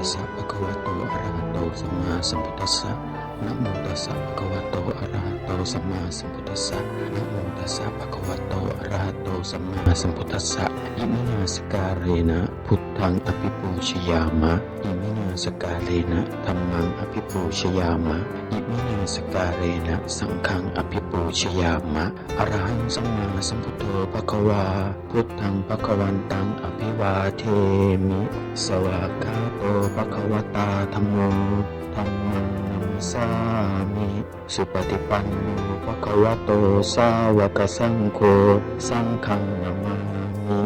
ตัสสะภะคะวะโตะสัมมาสัมพุทธัสสะนะโมตัสสะภะคะวะโตอะระหะโตสัมมาสัมพุทธัสสะนะโมตัสสะภะคะวะโตอะระหะโตสัมมาสัมพุทธัสสะอิมินาสการเรนะพุทธังอภิปูชยามะอิมินาสการเรนะธัมมังอภิปูชยามะอิมินาสการเรนะสังฆังอภิปูชยามะอะรหังสัมมาสัมพุทโธภะคะวาพุทธังภะคะวันตังอภิวาเทมิสวากาโตภะคะวตาธัมโมธัมมัง สามิสุปฏิปันโนภะคะวะโตสาวกสังโฆสังฆังนามามิ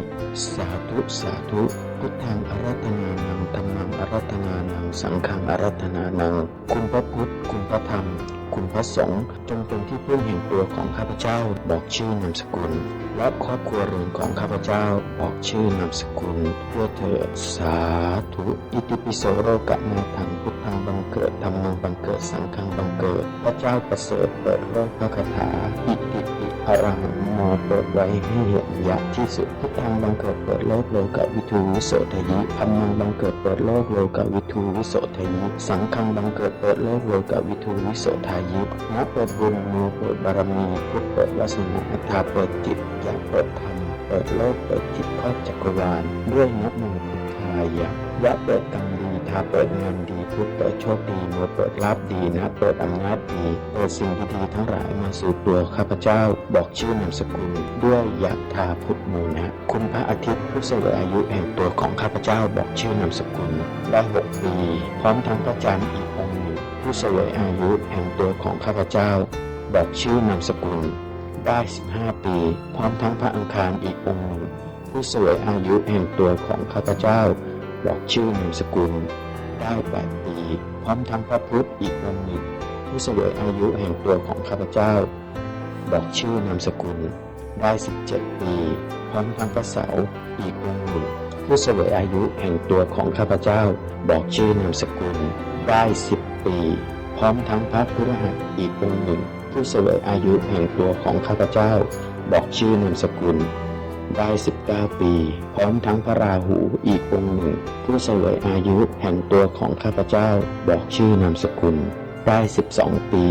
สาธุสาธุ พุทธังอารัตนานังธัมมังอารัตนานัง สังฆังอารัตนานัง คุณพระพุทธ คุณพระธรรม คุณพระสงฆ์จงเป็นที่พึ่งแห่งตัวของข้าพเจ้า บอกชื่อนามสกุล และครอบครัวเรือนของข้าพเจ้า บอกชื่อนามสกุลด้วยเถิดสาธุ อิติปิโสโรกะนาทังพุทธังบังเกิดธรรมังบังเกิด สังฆังบังเกิด พระเจ้าประเสริฐเปิดโลกพระคาถาอิ ติปิอรหังโมเปิดไว้ให้เห็นยะที่สุดพุทธังบังเกิดเปิดโลกโลกวิทูวิโสทยิธรรมังบังเกิดเปิดโลกโลกวิทูวิโสทยิสังฆังบังเกิดเปิดโลกโลกวิทูวิโสทายินะเปิดบุญโมเปิดบารมีพุทธเปิดวาสนาอัตถาเปิดจิตยะเปิดธรรมเปิดโลกเปิดจิตครอบจักรวาลด้วยนะโมพุทธายะยะเปิดกร รมดีทาเปิดงานดีพุทธเปิดโชคดีโมเปิดลาภดีนะเปิดอำนาจดีเปิดสิ่งดีๆทั้งหลายมาสู่ตัวข้าพเจ้า บอกชื่อนามสกุลด้วยยะทาพุทธโมนะคุณพระอาทิตย์ผู้เสวยอายุแห่งตัวของข้าพเจ้าบอกชื่อนามสกุลได้หกปีพร้อมทั้งพระจันทร์อีกองค์หนึ่งผู้เสวยอายุแห่งตัวของข้าพเจ้า บอกชื่อนามสกุล ได้ 15 ปี พร้อมทั้งพระอังคารอีกองค์หนึ่งผู้เสวยอายุแห่งตัวของข้าพเจ้า บอกชื่อนามสกุล ได้8ปีพร้อมทั้งพระพุทธอีกองค์หนึ่งผู้เสวยอายุแห่งตัวของข้าพเจ้า บอกชื่อนามสกุลได้17ปีพร้อมทั้งพระเสาอีกองค์หนึ่งผู้เสวยอายุแห่งตัวของข้าพเจ้า บอกชื่อนามสกุลได้10ปี พร้อมทั้งพระพฤหัสอีกองค์หนึ่งผู้เสวยอายุแห่งตัวของข้าพเจ้า บอกชื่อนามสกุล ได้ 19 ปี พร้อมทั้งพระราหูอีกองค์หนึ่ง ผู้เสวยอายุแห่งตัวของข้าพเจ้าบอกชื่อนามสกุล ได้ 12 ปี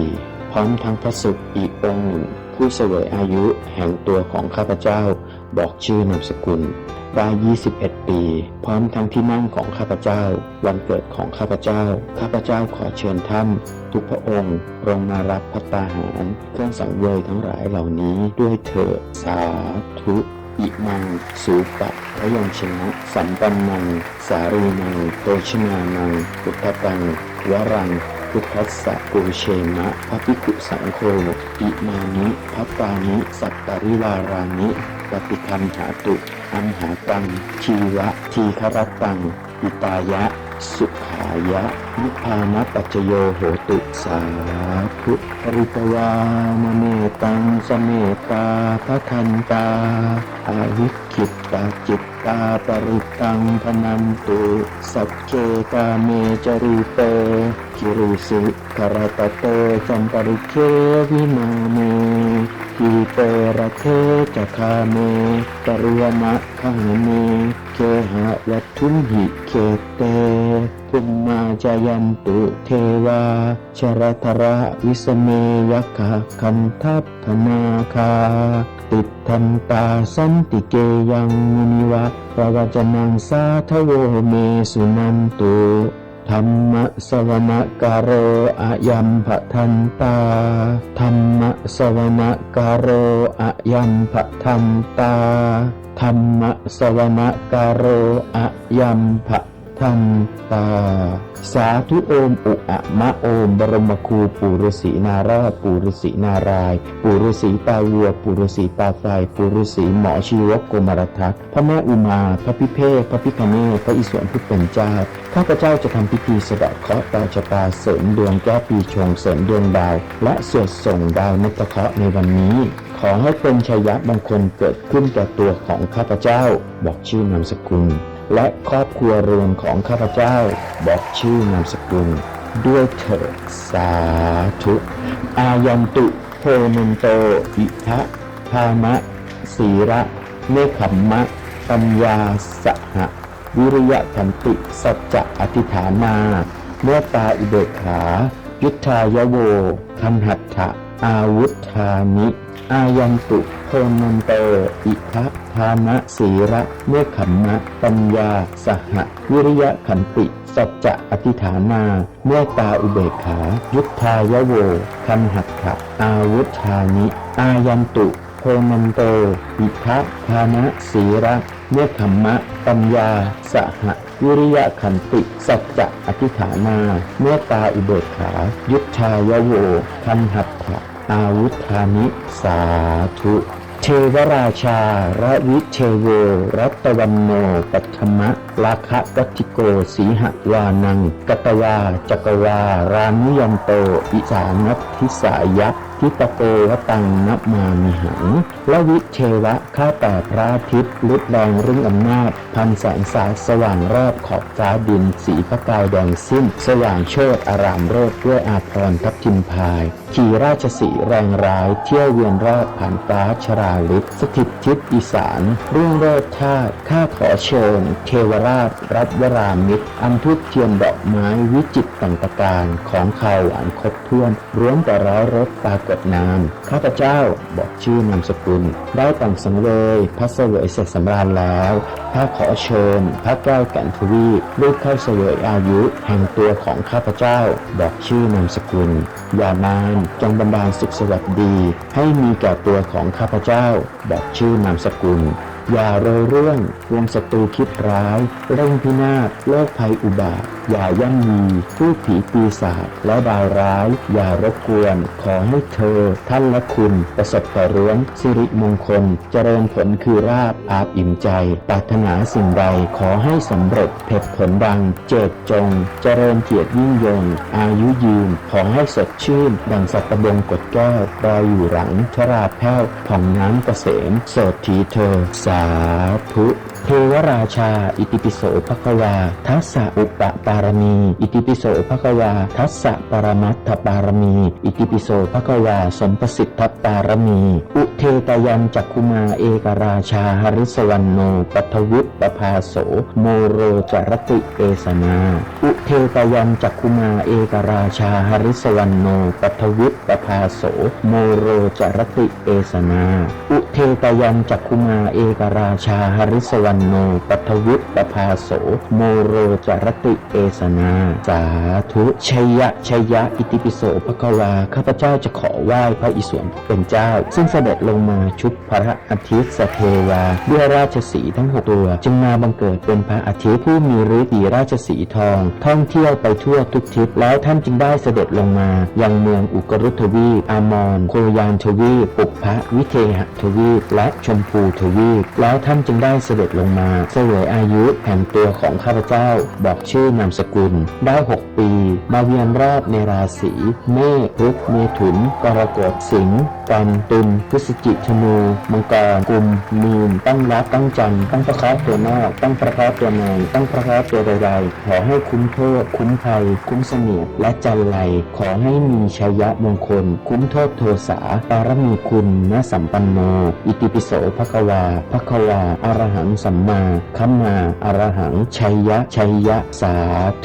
พร้อมทั้งพระศุกร์อีกองค์หนึ่ง ผู้เสวยอายุแห่งตัวของข้าพเจ้าบอกชื่อนามสกุลได้21 ปี พร้อมทั้งที่นั่งของข้าพเจ้า วันเกิดของข้าพเจ้า ข้าพเจ้าขอเชิญท่านทุกพระองค์ลงมารับพัตตาหาร เครื่องสังเวยทั้งหลายเหล่านี้ด้วยเถิดสาธุ อิมัง สูปะพระยงชนะสัมปันนัง สารีนังโตชนานังอุทธตังวรังพุทธัสสะโกเชมะพระภิกขุสังโฆอิมานิพัตตานิสัตตริวารานิปฏิคันหาตุอัมหาตังชีวะทีครตัง อิตายะ สุขา ยะนิพพานปัจจโยโหตุสาธุปริตวามเมตังสเมตาพระทันตาอาวิคิตตาจิตตาปริตังพนันตุสัพเกกาเมจริเตกิริสิกรตเตจัมปริเควินาเม ทีเตระเทจะคาเมปริยมะขังเม เคหะวัตถุมหิเคเตพุมมาจายันตุเทวา ชรทระวิสเมยคาคันทัพธนาคา ติดทันตาสันติเกยังมุนิวะประวจนังสาทโวเมสุนันตุ ธรรมสวนการโรอะยัมภทันตา ธรรมสวนการโรอะยัมภทันตา ธรรมสวนการโรอะยัมภะทันตา สาธุโอมอุอะมะโอม บรมครูปุรุษีนาราปุรุษีนารายปุรุษีตาวัวปุรุษีตาไฟปุรุษีหมอชีวกโกมารทัตพระแม่อุมา พระพิเภกพระพิคเนศพระอิศวรผู้เป็นเจ้าข้าพเจ้าจะทำพิธีสะเดาะเคราะห์ต่อชะตาเสริมดวงแก้ปีชงเสริมดวงดาว และสวดส่งดาวนพเคราะห์ในวันนี้ ขอให้เป็นชัยยะมงคลเกิดขึ้นแก่ตัวของข้าพเจ้า บอกชื่อนามสกุล และครอบครัวเรือนของข้าพเจ้า บอกชื่อนามสกุล ด้วยเถิดสาธุ อายันตุโพนนโต อิทะพามะสีระเนขมมะ ปัญญาสหะ วิริยะขันติ สัจจะอธิฐานาเมตตาอุเบกขา ยุทธายโว คันหัตถะอาวุธานิ อายันตุโพนนเตอิทั ทานะสีระเมฆขมมะปัญญา สหะวิริยะขันติสัจจะอธิฐานาเมตตาอุเบกขา ยุทธายโว คันหัตถะอาวุธานิ อายันตุโพนันเตอิทัทานะสีระเมฆขมมะ ปัญญา สหะวิริยะขันติ สัจจะอธิฐานาเมตตาอุเบกขา ยุทธายโว คันหัตถะอาวุธานิ สาธุ เทวราชาระวิเทโว รัตวันโน ปัทมะราคะกัติโก สีหวานัง กตวา จักวา รานุยันโต อิสานัทิสายะทิตโกวตังนัมามิหังละวิเทวะ ข้าแต่พระอาทิตย์ลุดแรงรุ่งอำนาจ พันแสงสาสว่างรอบขอบฟ้าดิน สีพระกายแดงสิ้น สว่างโชดอารามโรดด้วยอาพรทับทิมพาย ขี่ราชสีแรงร้าย เที่ยวเวียนรอบผ่านฟ้าชราลิศสถิตทิศอีสานรุ่งโรจน์ธาตุข้าขอเชิญ เทวราช รัตวรามิตรอันทุกเทียนดอกไม้วิจิตต่างตะการของข่าวหวานครบถ้วนร้วมแต่ร้อยรสปรากฏนามข้าพเจ้าบอกชื่อนามสกุล ได้ต่งสังเวยพระเสวยเสร็จสำราญแล้ว พระขอเชิญ พระแก้วแก่นทวีปลูกเข้าเสวยอายุแห่งตัวของข้าพเจ้า บอกชื่อนามสกุล อย่านานจงบันดาลสุขสวัสดี ให้มีแก่ตัวของข้าพเจ้า บอกชื่อนามสกุล อย่าโรยเรื่องวงศัตรูคิดร้าย เร่งพินาศโลกภัยอุบาท อย่าย่ำยีผู้ผีปีศาจและดาวร้าย อย่ารบกวน ขอให้เธอ ท่านและคุณประสบแต่เรื่องสิริมงคล เจริญผลคือราบอาบอิ่มใจปรารถนาสิ่งใดขอให้สำเร็จเพชรผลดัง เจตจง เจริญเกียรติยิ่งยง อายุยืน ขอให้สดชื่น ดังสัตบงกดแก้วรอยอยู่หลังชราแพ้วผ่องน้ำเกษมโสดทีเธอสาธุ เทวราชา อิติปิโสภควา ทัสสะอุปปารมี อิติปิโสภควา ทัสสะปรมัตถปารมี อิติปิโสภควา สมประสิทธปารมี อุเทตยันจักคุมาเอกราชาหริสวรรณโนปัทวุฒปภาโส โมโรจรติเอสนา อุเทตยันจักคุมาเอกราชาหริสวรรณโนปัทวุฒปภาโส โมโรจรติเอสนา อุเทตยันจักคุมาเอกราชาหริสวรรณโนปัทวุฒปภาโส โมโรจรติเอสนา สาธุชัยยะชัยยะอิติปิโสภควา ข้าพเจ้าจะขอไหว้พระอิศวรเป็นเจ้า ซึ่งเสด็จลงมาชุดพระอาทิตย์สเทวา ด้วยราชสีทั้งหกตัว จึงมาบังเกิดเป็นพระอาทิตย์ผู้มีฤทธิ์ราชสีทอง ท่องเที่ยวไปทั่วทุกทิศแล้วท่านจึงได้เสด็จลงมายังเมืองอุกรุทวีปอามอนโคยานทวีปปุพพะวิเทหทวีปและชมพูทวีปแล้วท่านจึงได้เสด็จลงมาเสวยอายุแห่งตัวของข้าพเจ้า บอกชื่อนามสกุล ได้หกปี มาเวียนรอบในราศีเมษพฤษเมถุน กรกฎสิงห์กันตุลพฤศจิธนู มังกรกุมมีนตั้งรับตั้งจันทร์ตั้งประคราะห์ตัวนอก ตั้งประคราะห์ตัวในตั้งประคราะห์ตัวใดๆขอให้คุ้มโทษ คุ้มภัย คุ้มเสนียดและจันไรขอให้มีชัยยะมงคล คุ้มโทษโทสาปารมีคุณนสัมปันโนอิติปิโสภควาภควาอรหังสัมมาคัมมาอรหัง ชัยยะ ชัยยะ สา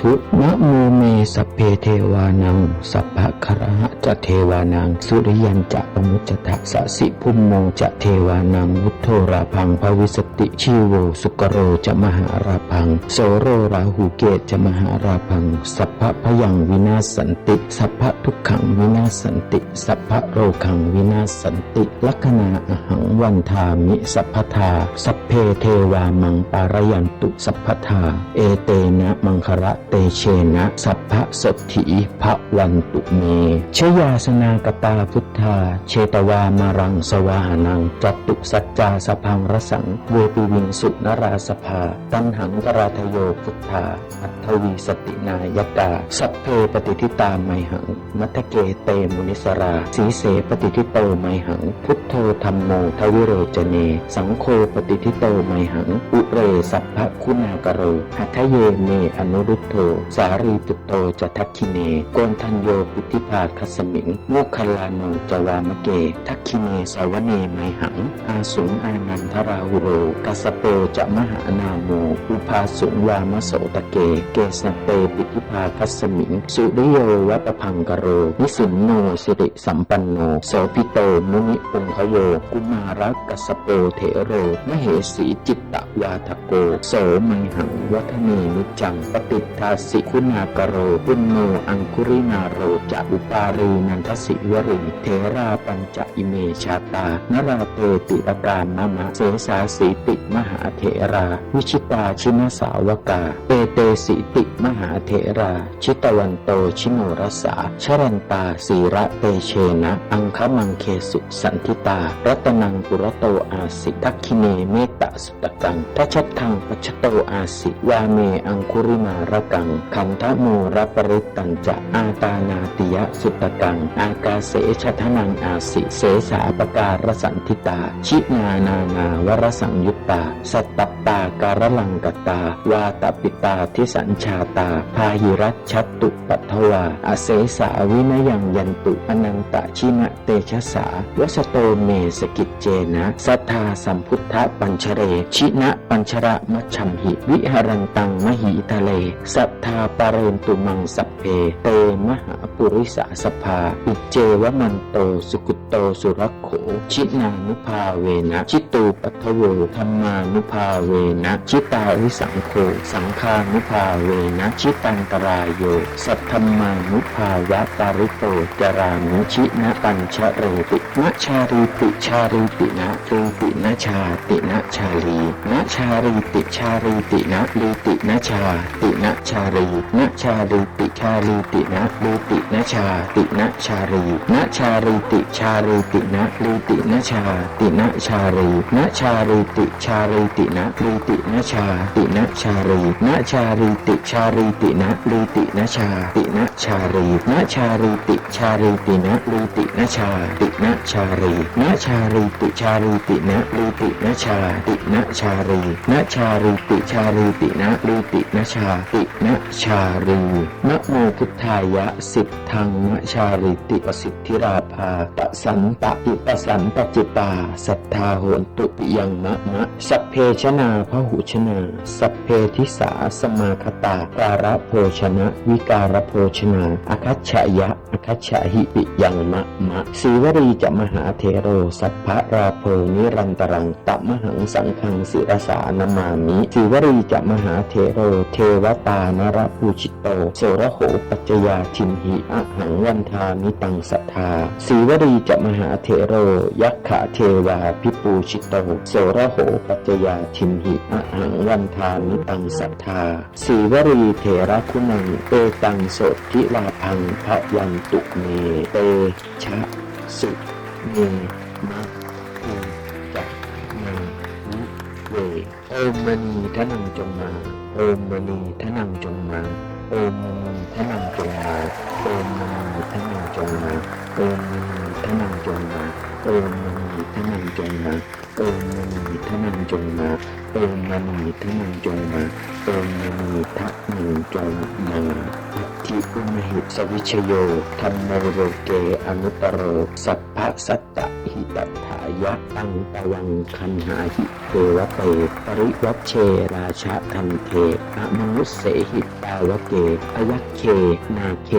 ธุนะโมเมสัพเพเทวานัง สัพพะคระจะเทวานัง สุริยันจะปมุจจตะสสิพุมโมจะเทวานังวุฒโธราพังภวิสติชีโวสุกโรจะมหาราพัง โสโรราหูเกตจะมหาราพัง สัพพะพยังวินาศสันติ สัพพะทุกขังวินาศสันติ สัพพะโรคังวินาศสันติ ลัคนาอหังวันทามิ สัพพทา สัพเพเทวามังปารยันตุสัพพทา เอเตนะมังคระเตเชนะสัพพสถิพระวันตุเมชยาสนากตาพุทธา เชตวามารังสวาหนังจัตตุสัจจาสพังรสังเวปิวิงสุนราสภา ตันหังกราทโยพุทธา อัตถวีสตินายกาสัพเพปฏิทิตาไมหัง มัทเกเตมุนิสราสีเสปฏิทิโตไมหัง พุทโธธรรมโมทวิโรจเน สังโฆปฏิทิโตไมหังอุเรสัพพคุณากโรหัทเยเมอนุรุตโธสารีปุตโตจะทักคิเนโกนทัญโยปุติภาคัสมิงโมคคลาโนจวามเก ทักคิเนสาวเนไมหัง อาสุงอานันทราหุโรกัสโปจะมหานาโมอุภาสุงวามโสตะเก เกสเปปิติภาคัสมิง สุริโยวัตพังกโร นิสินโนสิริสัมปันโนโสพิโตมุนิองคโย กุมารักกัสสโปเถโรมเหสีจิตตวาทโก โสไมหังวัฒเนนิจังปฏิทาสิคุณากโรปุณโนอังคุรินาโรจะอุปารีนันทสิวริเทราปัญจอิเมชาตานราเตติรการนามะเสสาสีติมหาเถรา วิชิตาชินสาวกาเอเตสิติมหาเถรา ชิตวันโตชิโนรสาชรันตาสีระเตเชนะ อังคมังเคสุสันทิตา รัตนังปุรโตอาสิทักคิเนเมตตสุตกังทัชทังปัชโตอาสิวาเมอังคุริมารกังคันทะโมรปริตตัญจะอาตานาติยะสุตกัง อากาเสชทนังอาสิ เสสาปการสันทิตา ชินานานาวรสังยุตตา สัตตตาการลังกตา วาตปิตาทิสัญชาตา พาหิรัชชัตตุปัทวา อเสสาวินยังยันตุอนันตชินะเตชะสาวสโตเมสกิจเจนะ สัทธาสัมพุทธปัญชเรชินะปัญชระมัชัมหิ วิหารันตังมหิทะเล สัทธาปารเรนตุมังสัพเพ เตมหาปุริสาสภาอุจเจวมันโตสุกุตโตสุรโข ชินานุภาเวนะ ชิตูปัทโวธรรมานุภาเวนะ ชิตาริสังโฆสังฆานุภาเวนะ ชิตันตรายโย สัทธมมานุภาวะตาริโตจรานุชินะปัญชเรตินะชารีติชารีตินะรีตินะชาตินะชาลีนะชารีติชารีตินะลีตินะชาตินะชารีนะชารีติชาลีตินะลีตินะชา ตินะชารีนะชารีติชารีตินะลีตินะชา ตินะชารีนะชารีติชารีตินะลีตินะชา ตินะชารีนะชารีติชารีตินะลีตินะชา ตินะชารีนะชารีติชารีตินะลีตินะชา ตินะชารีนะชารีติชารีตินะลีตินะชา ตินะชารีนชารีติชารีตินะลีตินชาตินชารีนะโมพุทธายะสิทธังนชาริติปสิทธิราภาปสันตะอิปสันตจิตาสัทธาโหนตุปิยังมะมะสัพเพชนาพหุชนาสัพเพทิสาสมาคตาการะโภชนะ วิการะโภชนาอคัจฉยะ คัจฉาหิปิยังมะมะสีวรีจะมหาเทโรสัพพะราโพนิรันตรังตมหังสังฆังศิรสานามามิสีวรีจะมหาเทโร เทวตานรปูชิตโตโสระโหปัจจยาทิมหิอะหังวันทามิตังสัทธาสีวรีจะมหาเทโร ยักขะเทวาพิปูชิตโตโสระโหปัจจยาทิมหิอะหังวันทามิตังสัทธาสีวรีเถระคุณังเตตังโสทิลาพังพะวันตุเมเตชะสุเมมะเอจักมวิเวโอมณีทนังจงมาโอมณีทนังจงมาโอมณีทนังจงมาโอมณีทนังจงมาโอมณีทนังจงมาโอมณีทนังจงมาโอมณีทนังจงมาโอมณีทนังจงมาโอมณีทนังจงมา กิอุมหิตสวิชโยธรรมโมโรเกอนุตตโรสัพพะสัตตะหิตถายะตังตวังคันหาหิเทวเตปริวัชเชราชะทันเทอมนุสเสหิต วเกอยัคเค นาเค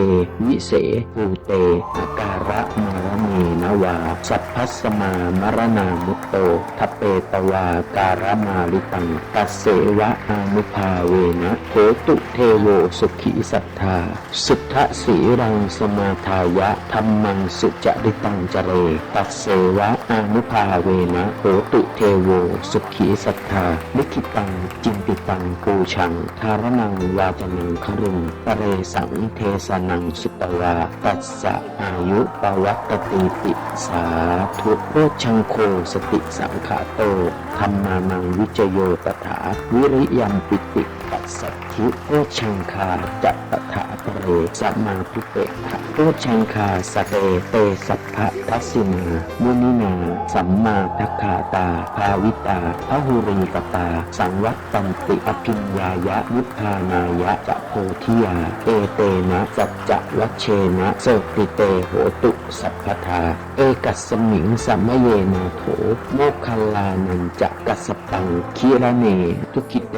วิเสภูเตอาการะมารเมนวา สัพพัสมามรณามุตโตทเปตวาการมาลิตังตัสเสวะอานุภาเวนะโหตุเทโวสุขีสัทธา สุทธสีรังสมาทายะธรรมังสุจริตังจเร ตัสเสวะอานุภาเวนะโหตุเทโวสุขีสัทธาลิขิตังจินติตังปูชังทารนังวาจนังครุงปเรสังเทสนังสุตวา ตัสสะอายุปวัตติติสาทุโรชังโคสติสังขาโตธรรมานังวิจโยตถาวิริยัมปิติปัสสัทธิโรชังคาจัตตถาปร สัมมาพุเตขะโพชังคาสเตเตสัพพะทัสสินามุนินา สัมมาทัคขาตา ภาวิตาพหุรีกตา สังวัตตันติอภิญญายะวุทานายะจะโพธิยา เอเตนะสัจจะวัชเชนะโสติเตโหตุสัพพทา เอกัสมิงสัมเยนาโถโมคคัลลานันจะกัสสปังคีระเน ทุกิเต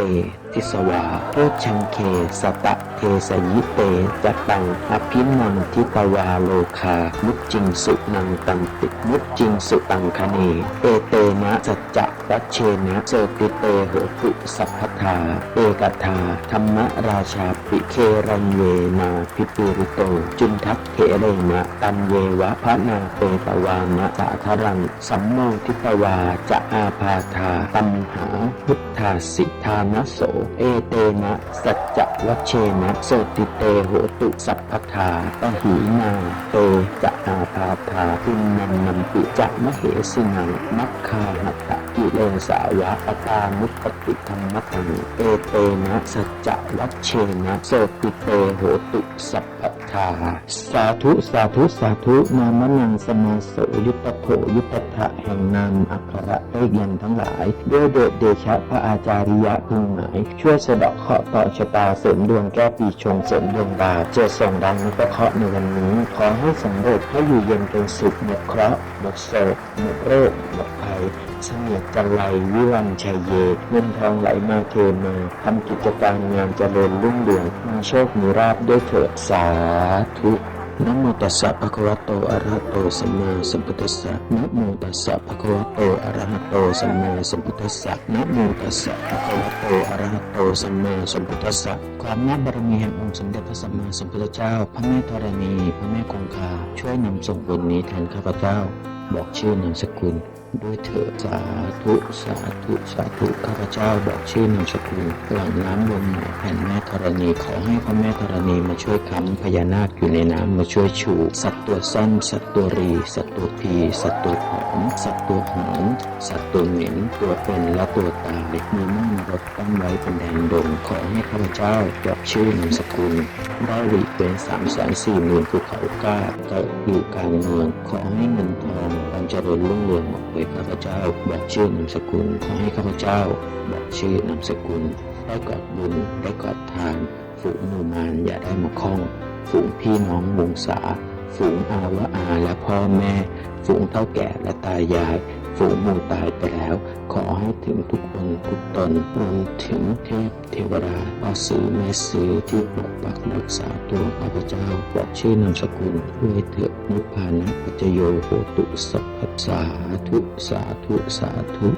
ทิสวาโพชังเคสตะเทสยิเตจตังอภินังทิตวาโลคา มุจจิงสุนังตันติมุจจิงสุตังคเนเอเตนะสัจจะวัชเชนะโสติเตโหตุสัพพทาเอกทาธรรมราชาปิเครันเยนาพิปิริโต จุนทัพเถเรนะตันเยวะพระนาเปตวามะสาธรัง สัมโมทิตวาจะอาพาธาตัมหา พุทธาสิทานโส เอเตนะสัจจวัชเชนะโสติเตโหตุสัพพทาปหีนาเตจะอาพาธาพุนันนัมปิจะมเหสินังมัคคาหัตะ กิเลสาวะปตามุปติธรรมตังเอเตนะสัจจะวัชเชนะโสติเตโหตุสัพพทาสาธุสาธุสาธุนามนังสมาสยุตโธยุตถะแห่งนามอักขระเลขยันทั้งหลาย ด้วยเดชเดชะพระอาจาริยะพึงหมาย ช่วยสะดาะเคาะต่อชะตาเสริมดวงแก้ปีชงเสริมดวงดาวเจอส่งดังนักเคาะในวันนี้ ขอให้สำเร็จให้อยู่เย็นเป็นสุขหมดเคราะห์หมดโศกหมดโรคหมดภัย สนียดจันไรวิวันชัยเยเงินทองไหลมาเทมาทำกิจการงานเจริญรุ่งเรืองมีโชคมีราบด้วยเถิดสาธุนะโมตัสสะภะคะวะโตอะระหะโตสัมมาสัมพุทธัสสะนะโมตัสสะภะคะวะโตอะระหะโตสัมมาสัมพุทธัสสะนะโมตัสสะภะคะวะโตอะระหะโตสัมมาสัมพุทธัสสะความนาบารมีแห่งองค์สมเด็จพระสัมมาสัมพุทธเจ้า พระแม่ธรณี พระแม่คงคา ช่วยนำส่งบุญนี้แทนข้าพเจ้า บอกชื่อนามสกุล ด้วยเถิดสาธุสาธุสาธุข้าพเจ้าบอกชื่อนามสกุลหลังน้ำบนหมาแผ่นแม่ธรณีขอให้พระแม่ธรณีมาช่วยค้ำพญานาคอยู่ในน้ำมาช่วยชู สัตว์ตัวสั้น สัตว์ตัวรี สัตว์ตัวพีสัตว์ตัวหอมสัตว์ตัวหอมสัตว์ตัวเหม็นตัวเป็นและตัวตายมีมั่นรถตั้งไว้เป็นแดนดงขอให้ข้าพเจ้าบอกชื่อนามสกุลได้หลีกเป็นสามแสนสี่หมื่นภูเขากล้าเกิดอยู่กลางเมืองขอให้เงินทองความเจริญรุ่งเรืองบอกไปข้าพเจ้า บอกชื่อนามสกุล ขอให้ข้าพเจ้า บอกชื่อนามสกุล ได้กอดบุญ ได้กอดทาน ฝูงหมู่มานอย่าได้มาคล้อง ฝูงพี่น้องวงศา ฝูงอาวะอาและพ่อแม่ ฝูงเท่าแก่และตายาย ฝูงมู่ตายไปแล้ว ขอให้ถึงทุกคนทุกตนรวมถึงเทพเทวดาพ่อสือแม่สือที่ปกปักรักษาตัวข้าพเจ้าบอกชื่อนามสกุลด้วยเถิดนิพพานะปัจโยโหตุสัพพสาธุสาธุสาธุ